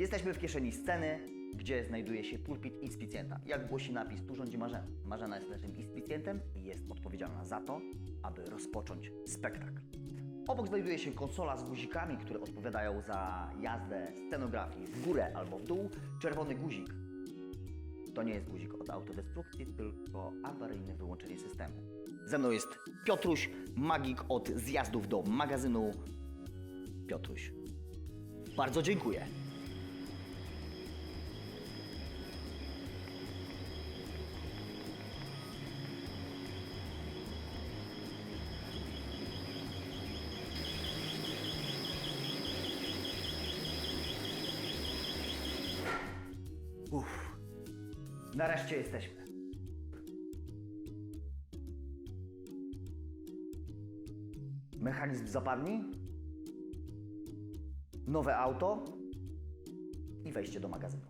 Jesteśmy w kieszeni sceny, gdzie znajduje się pulpit inspicjenta. Jak głosi napis, tu rządzi Marzena. Marzena jest naszym inspicjentem i jest odpowiedzialna za to, aby rozpocząć spektakl. Obok znajduje się konsola z guzikami, które odpowiadają za jazdę scenografii w górę albo w dół. Czerwony guzik to nie jest guzik od autodestrukcji, tylko awaryjne wyłączenie systemu. Ze mną jest Piotruś, magik od zjazdów do magazynu. Piotruś, bardzo dziękuję. Uff, nareszcie jesteśmy. Mechanizm zapadni, nowe auto i wejście do magazynu.